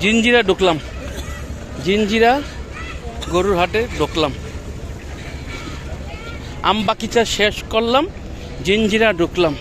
জিঞ্জিরা ঢুকলাম জিনজিরা গরুর হাটে ঢুকলাম আম বাকিচা শেষ করলাম জিনজিরা ঢুকলাম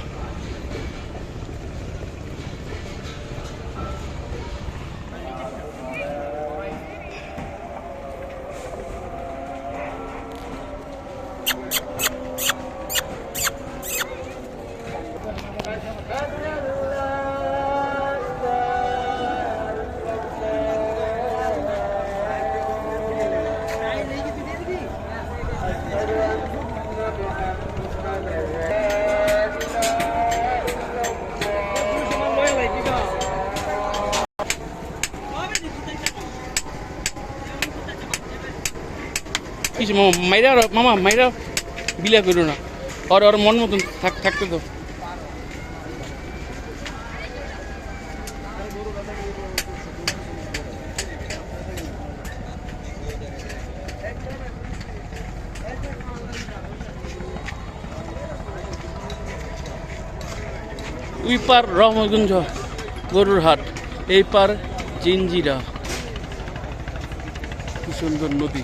কিছু মামা, মাইরা মামা, মাইরা বিলা করো না। আর ওর মন মতন থাক, থাকতে তো ওই পার রহমগঞ্জ গরুর হাট। এই পার জিঞ্জিরা সুন্দর নদী।